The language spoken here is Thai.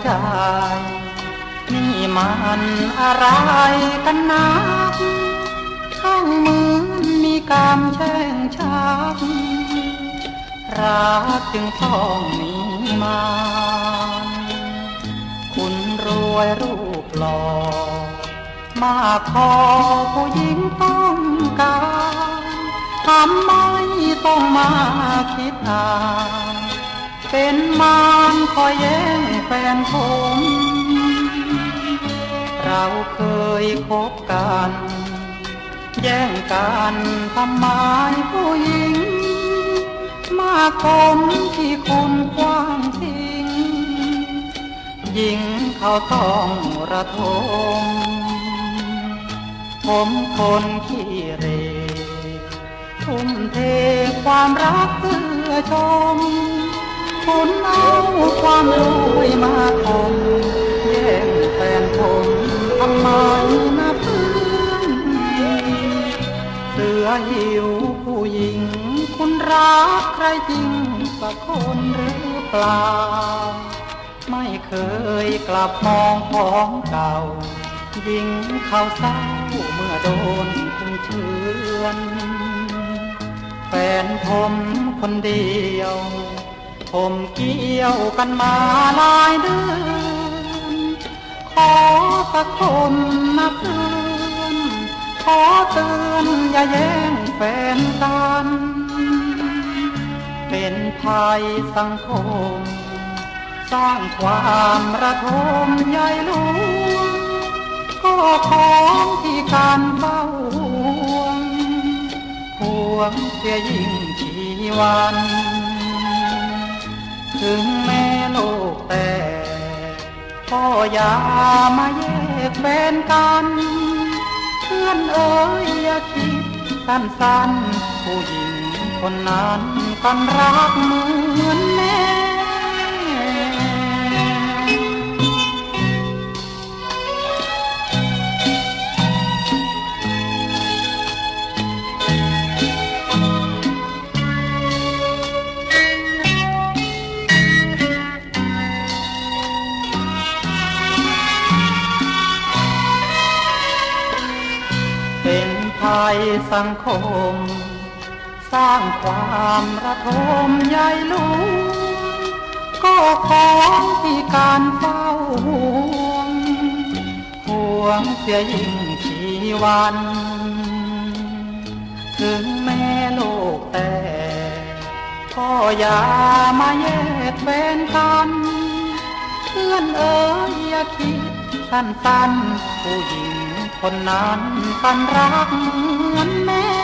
ใจ นี่มันอะไรกันนักช่างมือนมีกามแช่งชักรักจึงต้องมีมาคุณรวยรูปหล่อมาขอผู้หญิงต้องการทำไมต้องมาคิดอ่าน เป็นมารคอยแย่งแฟนผม เราเคยคบกัน แย่งกันทำไมผู้หญิง มาคมที่คุณกว้างทิ้งยิงเขาต้องระทมผมคนขี้เรทุ่มเทความรักเพื่อชม คุณเอาความรวยมาคมแย่งแฟนผมทำไมนะเพื่อนเสือหิวผู้หญิง คุณรักใครจริงสักคนหรือเปล่า ไม่เคยกลับมองของเก่า ยิงเขาเศร้าเมื่อโดนคุณเชือนแฟนผมคนเดียว ผมเกี่ยวกันมาหลายเดือนขอสักคนนะเพื่อนขอเตือนอย่าแย่งแฟนกัน เป็นภัยสังคม สร้างความระทมใหญ่หลวงก็ของที่การเฝ้าห่วงห่วงเสียยิ่งชีวัน ถึงแม่โลกแต่พ่ออย่ามาแยกแฟนกัน เพื่อนเอ๋ยอย่าคิดสั้นๆ ผู้หญิงคนนั้นกันรักเหมือนแม่ สังคม สร้างความระทมใหญ่ลวงก็ของที่การเฝ้าห่วง ห่วงเสียยิ่งชีวัน ถึงแม่โลกแต่ก็อย่ามาแยกแฟนกันเพื่อนเอ๋ยอย่าคิดสั้นๆผู้หญิง คนนั้นปันรักงั้นแม่